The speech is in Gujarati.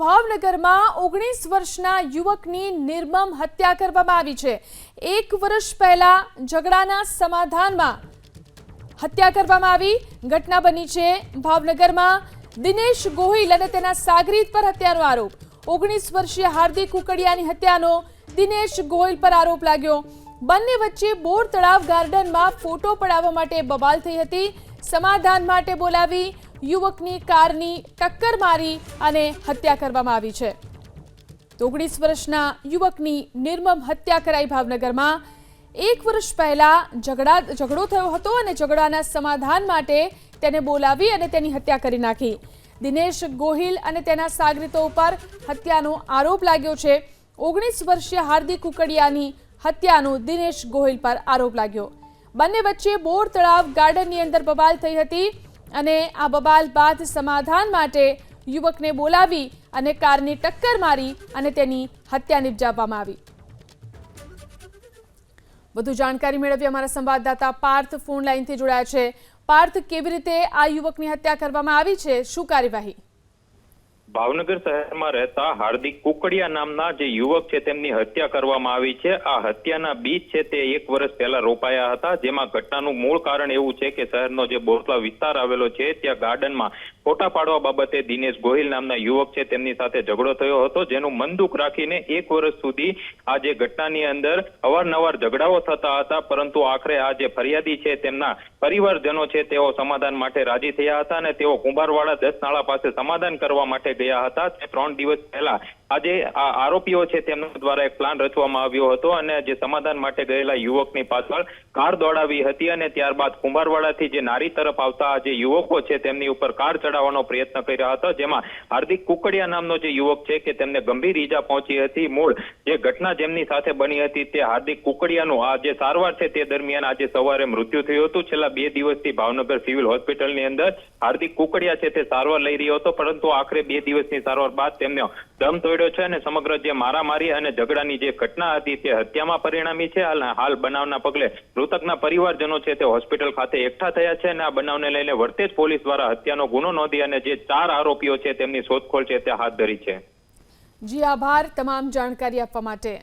ભાવનગરમાં ઓગણીસ વર્ષના યુવકની નિર્મમ હત્યા કરવામાં આવી છે. એક વર્ષ પહેલા ઝઘડાના સમાધાનમાં હત્યા કરવામાં આવી. ઘટના બની છે ભાવનગરમાં. દિનેશ ગોહિલ અને તેના સાગરીત પર હત્યાનો આરોપ. ઓગણીસ વર્ષીય હાર્દિક કુકડિયાની હત્યાનો દિનેશ ગોહિલ પર આરોપ લાગ્યો. બંને વચ્ચે બોર તળાવ ગાર્ડનમાં ફોટો પડાવવા માટે બબાલ થઈ હતી. સમાધાન માટે બોલાવી યુવકની કારની ટક્કર મારી અને હત્યા કરવામાં આવી છે. ઓગણીસ વર્ષના યુવકની નિર્મમ હત્યા કરાઈ ભાવનગરમાં એક વર્ષ પહેલા ઝઘડા, ઝઘડો થયો હતો અને ઝઘડાના સમાધાન માટે તેને બોલાવી અને તેની હત્યા કરી નાખી. દિનેશ ગોહિલ અને તેના સાગરીતો ઉપર હત્યાનો આરોપ લાગ્યો છે. ઓગણીસ વર્ષીય હાર્દિક કુકડિયાની હત્યાનો દિનેશ ગોહિલ પર આરોપ લાગ્યો. બંને વચ્ચે બોર તળાવ ગાર્ડનની અંદર બબાલ થઈ હતી. અને આ બબાલ બાદ સમાધાન માટે યુવકને બોલાવી અને કારની ટક્કર મારી અને તેની હત્યા નિપજાવવામાં આવી. વધુ જાણકારી મેળવી અમારા સંવાદદાતા પાર્થ ફોન લાઈનથી જોડાયા છે. પાર્થ, કેવી રીતે આ યુવકની હત્યા કરવામાં આવી છે? શું કાર્યવાહી? ભાવનગર શહેરમાં રહેતા હાર્દિક કુકડિયા નામના જે યુવક છે, તેમની હત્યા કરવામાં આવી છે. આ હત્યાના બીજ છે, તે એક વર્ષ પહેલા રોપાયા હતા. જેમાં ઘટનાનું મૂળ કારણ એવું છે કે શહેરનો જે બોરસલા વિસ્તાર આવેલો છે, ત્યાં ગાર્ડનમાં ફોટા પાડવા બાબતે દિનેશ ગોહિલ નામના યુવક છે, તેમની સાથે ઝઘડો થયો હતો, જેનું મનદુખ રાખીને એક વર્ષ સુધી આ જે ઘટનાની અંદર અવારનવાર ઝઘડાઓ થતા હતા. પરંતુ આખરે આ જે ફરિયાદી છે, તેમના પરિવારજનો છે, તેઓ સમાધાન માટે રાજી થયા હતા અને તેઓ કુંભારવાડા દસ નાળા પાસે સમાધાન કરવા માટે ગયા હતા તે ત્રણ દિવસ પહેલા આજે આ આરોપીઓ છે તેમના દ્વારા એક પ્લાન રચવામાં આવ્યો હતો અને જે સમાધાન માટે ગયેલા યુવકની પાછળ કાર દોડાવી હતી અને ત્યારબાદ કુંભારવાડાથી જે નારી તરફ આવતા જે યુવકો છે તેમની ઉપર કાર ચડાવવાનો પ્રયત્ન કર્યા હતા, જેમાં હાર્દિક કુકડિયા નામનો જે યુવક છે કે તેમને ગંભીર ઈજા પહોંચી હતી. મૂળ જે ઘટના જેમની સાથે બની હતી તે હાર્દિક કુકડિયાનું આ જે સારવાર છે તે દરમિયાન આજે સવારે મૃત્યુ થયું હતું. છેલ્લા બે દિવસથી ભાવનગર સિવિલ હોસ્પિટલની અંદર હાર્દિક કુકડિયા છે તે સારવાર લઈ રહ્યો હતો, પરંતુ આખરે બે દિવસની સારવાર બાદ તેમને દમ તોડ્યો છે અને સમગ્ર જે મારામારી અને ઝઘડાની જે ઘટના હતી તે હત્યામાં પરિણામી છે. હાલ બનાવના પગલે મૃતકના પરિવારજનો છે તે હોસ્પિટલ ખાતે એકઠા થયા છે અને આ બનાવને લઈને વર્તેજ પોલીસ દ્વારા હત્યાનો ગુનો નોંધી અને જે ચાર આરોપીઓ છે તેમની શોધખોળ છે તે હાથ ધરી છે. જી આભાર. તમામ જાણકારી આપવા માટે.